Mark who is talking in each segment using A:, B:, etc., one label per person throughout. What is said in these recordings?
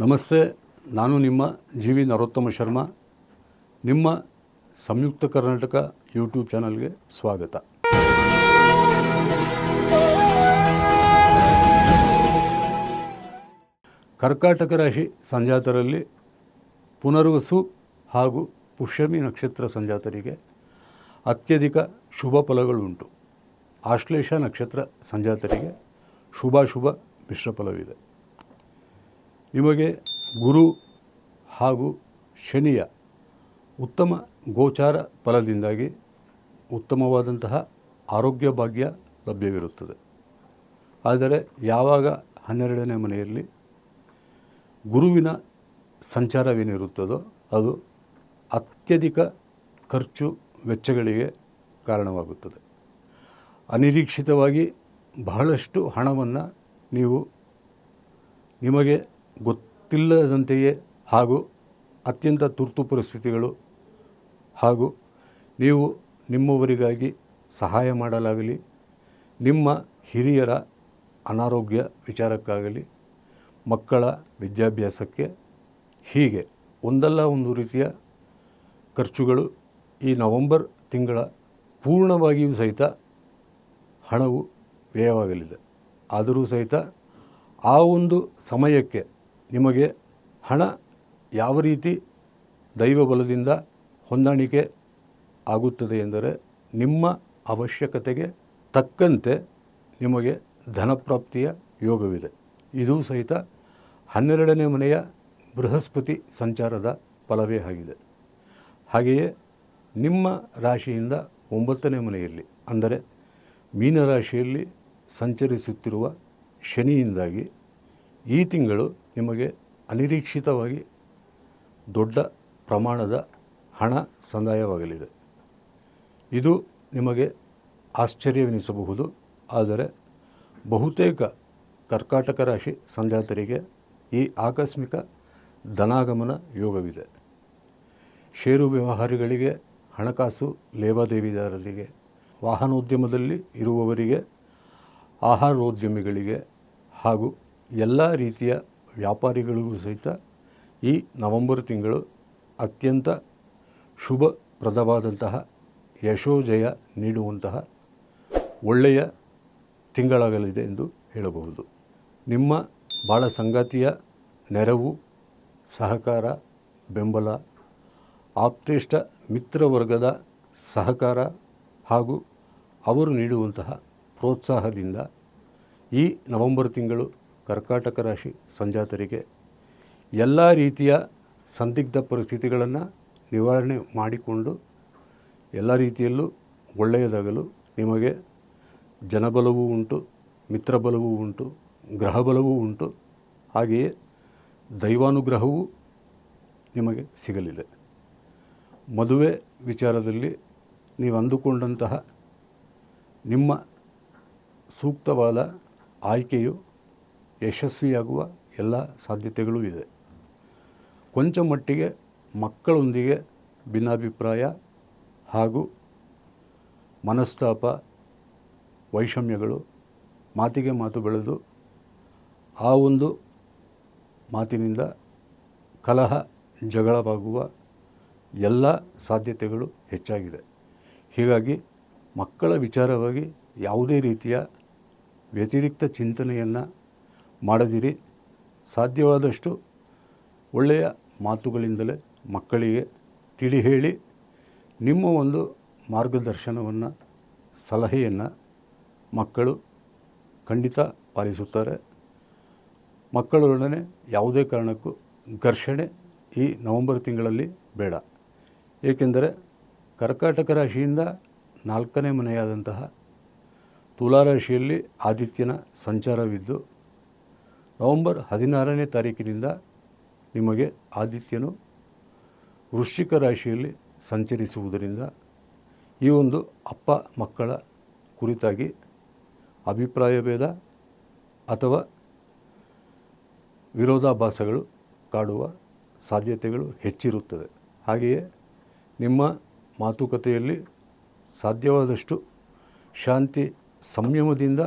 A: ನಮಸ್ತೆ, ನಾನು ನಿಮ್ಮ ಜಿ ವಿ ನರೋತ್ತಮ ಶರ್ಮಾ. ನಿಮ್ಮ ಸಂಯುಕ್ತ ಕರ್ನಾಟಕ ಯೂಟ್ಯೂಬ್ ಚಾನಲ್ಗೆ ಸ್ವಾಗತ. ಕರ್ಕಾಟಕ ರಾಶಿ ಸಂಜಾತರಲ್ಲಿ ಪುನರ್ವಸು ಹಾಗೂ ಪುಷ್ಯಮಿ ನಕ್ಷತ್ರ ಸಂಜಾತರಿಗೆ ಅತ್ಯಧಿಕ ಶುಭ ಫಲಗಳುಂಟು. ಆಶ್ಲೇಷ ನಕ್ಷತ್ರ ಸಂಜಾತರಿಗೆ ಶುಭಾಶುಭ ಮಿಶ್ರ ಫಲವಿದೆ. ನಿಮಗೆ ಗುರು ಹಾಗೂ ಶನಿಯ ಉತ್ತಮ ಗೋಚಾರ ಫಲದಿಂದಾಗಿ ಉತ್ತಮವಾದಂತಹ ಆರೋಗ್ಯ ಭಾಗ್ಯ ಲಭ್ಯವಿರುತ್ತದೆ. ಆದರೆ ಯಾವಾಗ ಹನ್ನೆರಡನೇ ಮನೆಯಲ್ಲಿ ಗುರುವಿನ ಸಂಚಾರವೇನಿರುತ್ತದೋ ಅದು ಅತ್ಯಧಿಕ ಖರ್ಚು ವೆಚ್ಚಗಳಿಗೆ ಕಾರಣವಾಗುತ್ತದೆ. ಅನಿರೀಕ್ಷಿತವಾಗಿ ಬಹಳಷ್ಟು ಹಣವನ್ನು ನೀವು ನಿಮಗೆ ಗೊತ್ತಿಲ್ಲದಂತೆಯೇ ಹಾಗೂ ಅತ್ಯಂತ ತುರ್ತು ಪರಿಸ್ಥಿತಿಗಳು ಹಾಗೂ ನೀವು ನಿಮ್ಮವರಿಗಾಗಿ ಸಹಾಯ ಮಾಡಲಾಗಲಿ, ನಿಮ್ಮ ಹಿರಿಯರ ಅನಾರೋಗ್ಯ ವಿಚಾರಕ್ಕಾಗಲಿ, ಮಕ್ಕಳ ವಿದ್ಯಾಭ್ಯಾಸಕ್ಕೆ ಹೀಗೆ ಒಂದಲ್ಲ ಒಂದು ರೀತಿಯ ಖರ್ಚುಗಳು ಈ ನವೆಂಬರ್ ತಿಂಗಳ ಪೂರ್ಣವಾಗಿಯೂ ಸಹಿತ ಹಣವು ವ್ಯಯವಾಗಲಿದೆ. ಆದರೂ ಸಹಿತ ಆ ಒಂದು ಸಮಯಕ್ಕೆ ನಿಮಗೆ ಹಣ ಯಾವ ರೀತಿ ದೈವ ಬಲದಿಂದ ಹೊಂದಾಣಿಕೆ ಆಗುತ್ತದೆ ಎಂದರೆ ನಿಮ್ಮ ಅವಶ್ಯಕತೆಗೆ ತಕ್ಕಂತೆ ನಿಮಗೆ ಧನಪ್ರಾಪ್ತಿಯ ಯೋಗವಿದೆ. ಇದು ಸಹಿತ ಹನ್ನೆರಡನೇ ಮನೆಯ ಬೃಹಸ್ಪತಿ ಸಂಚಾರದ ಫಲವೇ ಆಗಿದೆ. ಹಾಗೆಯೇ ನಿಮ್ಮ ರಾಶಿಯಿಂದ ಒಂಬತ್ತನೇ ಮನೆಯಲ್ಲಿ, ಅಂದರೆ ಮೀನರಾಶಿಯಲ್ಲಿ ಸಂಚರಿಸುತ್ತಿರುವ ಶನಿಯಿಂದಾಗಿ ಈ ತಿಂಗಳು ನಿಮಗೆ ಅನಿರೀಕ್ಷಿತವಾಗಿ ದೊಡ್ಡ ಪ್ರಮಾಣದ ಹಣ ಸಂದಾಯವಾಗಲಿದೆ. ಇದು ನಿಮಗೆ ಆಶ್ಚರ್ಯವೆನಿಸಬಹುದು. ಆದರೆ ಬಹುತೇಕ ಕರ್ಕಾಟಕ ರಾಶಿ ಸಂಜಾತರಿಗೆ ಈ ಆಕಸ್ಮಿಕ ಧನಾಗಮನ ಯೋಗವಿದೆ. ಷೇರು ವ್ಯವಹಾರಿಗಳಿಗೆ, ಹಣಕಾಸು ಲೇವಾದೇವಿದಾರರಿಗೆ, ವಾಹನೋದ್ಯಮದಲ್ಲಿ ಇರುವವರಿಗೆ, ಆಹಾರೋದ್ಯಮಿಗಳಿಗೆ ಹಾಗೂ ಎಲ್ಲ ರೀತಿಯ ವ್ಯಾಪಾರಿಗಳಿಗೂ ಸಹಿತ ಈ ನವೆಂಬರ್ ತಿಂಗಳು ಅತ್ಯಂತ ಶುಭಪ್ರದವಾದಂತಹ ಯಶೋಜಯ ನೀಡುವಂತಹ ಒಳ್ಳೆಯ ತಿಂಗಳಾಗಲಿದೆ ಎಂದು ಹೇಳಬಹುದು. ನಿಮ್ಮ ಬಾಳ ಸಂಗಾತಿಯ ನೆರವು, ಸಹಕಾರ, ಬೆಂಬಲ ಆಪ್ತೇಷ್ಟ ಮಿತ್ರವರ್ಗದ ಸಹಕಾರ ಹಾಗೂ ಅವರು ನೀಡುವಂತಹ ಪ್ರೋತ್ಸಾಹದಿಂದ ಈ ನವೆಂಬರ್ ತಿಂಗಳು ಕರ್ಕಾಟಕ ರಾಶಿ ಸಂಜಾತರಿಗೆ ಎಲ್ಲ ರೀತಿಯ ಸಂದಿಗ್ಧ ಪರಿಸ್ಥಿತಿಗಳನ್ನು ನಿವಾರಣೆ ಮಾಡಿಕೊಂಡು ಎಲ್ಲ ರೀತಿಯಲ್ಲೂ ಒಳ್ಳೆಯದಾಗಲು ನಿಮಗೆ ಜನಬಲವೂ ಉಂಟು, ಮಿತ್ರಬಲವೂ ಉಂಟು, ಗ್ರಹಬಲವೂ ಉಂಟು. ಹಾಗೆಯೇ ದೈವಾನುಗ್ರಹವೂ ನಿಮಗೆ ಸಿಗಲಿದೆ. ಮದುವೆ ವಿಚಾರದಲ್ಲಿ ನೀವು ಅಂದುಕೊಂಡಂತಹ ನಿಮ್ಮ ಸೂಕ್ತವಾದ ಆಯ್ಕೆಯು ಯಶಸ್ವಿಯಾಗುವ ಎಲ್ಲ ಸಾಧ್ಯತೆಗಳೂ ಇದೆ. ಕೊಂಚ ಮಟ್ಟಿಗೆ ಮಕ್ಕಳೊಂದಿಗೆ ಭಿನ್ನಾಭಿಪ್ರಾಯ ಹಾಗೂ ಮನಸ್ತಾಪ, ವೈಷಮ್ಯಗಳು ಮಾತಿಗೆ ಮಾತು ಬೆಳೆದು ಆ ಒಂದು ಮಾತಿನಿಂದ ಕಲಹ, ಜಗಳವಾಗುವ ಎಲ್ಲ ಸಾಧ್ಯತೆಗಳು ಹೆಚ್ಚಾಗಿದೆ. ಹೀಗಾಗಿ ಮಕ್ಕಳ ವಿಚಾರವಾಗಿ ಯಾವುದೇ ರೀತಿಯ ವ್ಯತಿರಿಕ್ತ ಚಿಂತನೆಯನ್ನು ಮಾಡದಿರಿ. ಸಾಧ್ಯವಾದಷ್ಟು ಒಳ್ಳೆಯ ಮಾತುಗಳಿಂದಲೇ ಮಕ್ಕಳಿಗೆ ತಿಳಿ ಹೇಳಿ ನಿಮ್ಮ ಒಂದು ಮಾರ್ಗದರ್ಶನವನ್ನು, ಸಲಹೆಯನ್ನು ಮಕ್ಕಳು ಖಂಡಿತ ಪಾಲಿಸುತ್ತಾರೆ. ಮಕ್ಕಳೊಡನೆ ಯಾವುದೇ ಕಾರಣಕ್ಕೂ ಘರ್ಷಣೆ ಈ ನವೆಂಬರ್ ತಿಂಗಳಲ್ಲಿ ಬೇಡ. ಏಕೆಂದರೆ ಕರ್ಕಾಟಕ ರಾಶಿಯಿಂದ ನಾಲ್ಕನೇ ಮನೆಯಾದಂತಹ ತುಲಾರಾಶಿಯಲ್ಲಿ ಆದಿತ್ಯನ ಸಂಚಾರವಿದ್ದು ನವೆಂಬರ್ ಹದಿನಾರನೇ ತಾರೀಕಿನಿಂದ ನಿಮಗೆ ಆದಿತ್ಯನು ವೃಶ್ಚಿಕ ರಾಶಿಯಲ್ಲಿ ಸಂಚರಿಸುವುದರಿಂದ ಈ ಒಂದು ಅಪ್ಪ ಮಕ್ಕಳ ಕುರಿತಾಗಿ ಅಭಿಪ್ರಾಯ ಭೇದ ಅಥವಾ ವಿರೋಧಾಭಾಸಗಳು ಕಾಡುವ ಸಾಧ್ಯತೆಗಳು ಹೆಚ್ಚಿರುತ್ತದೆ. ಹಾಗೆಯೇ ನಿಮ್ಮ ಮಾತುಕತೆಯಲ್ಲಿ ಸಾಧ್ಯವಾದಷ್ಟು ಶಾಂತಿ ಸಂಯಮದಿಂದ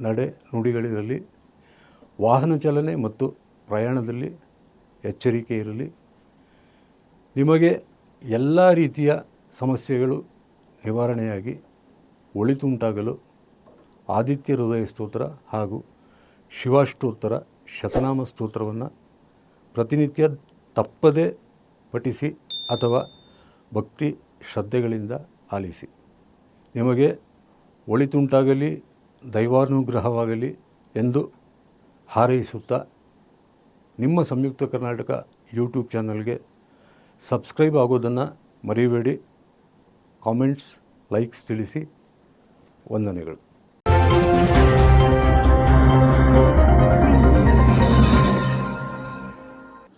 A: ನಡೆ ನುಡಿಗಳಿರಲಿ ವಾಹನ ಚಾಲನೆ ಮತ್ತು ಪ್ರಯಾಣದಲ್ಲಿ ಎಚ್ಚರಿಕೆ ಇರಲಿ. ನಿಮಗೆ ಎಲ್ಲ ರೀತಿಯ ಸಮಸ್ಯೆಗಳು ನಿವಾರಣೆಯಾಗಿ ಒಳಿತುಂಟಾಗಲು ಆದಿತ್ಯ ಹೃದಯ ಸ್ತೋತ್ರ ಹಾಗೂ ಶಿವಾಷ್ಟೋತ್ತರ ಶತನಾಮ ಸ್ತೋತ್ರವನ್ನು ಪ್ರತಿನಿತ್ಯ ತಪ್ಪದೇ ಪಠಿಸಿ ಅಥವಾ ಭಕ್ತಿ ಶ್ರದ್ಧೆಗಳಿಂದ ಆಲಿಸಿ. ನಿಮಗೆ ಒಳಿತುಂಟಾಗಲಿ, ದೈವಾನುಗ್ರಹವಾಗಲಿ ಎಂದು ಹಾರೈಸುತ್ತಾ ನಿಮ್ಮ ಸಂಯುಕ್ತ ಕರ್ನಾಟಕ ಯೂಟ್ಯೂಬ್ ಚಾನಲ್ಗೆ ಸಬ್ಸ್ಕ್ರೈಬ್ ಆಗೋದನ್ನು ಮರಿಬೇಡಿ. ಕಾಮೆಂಟ್ಸ್ ಲೈಕ್ಸ್ ತಿಳಿಸಿ. ವಂದನೆಗಳು.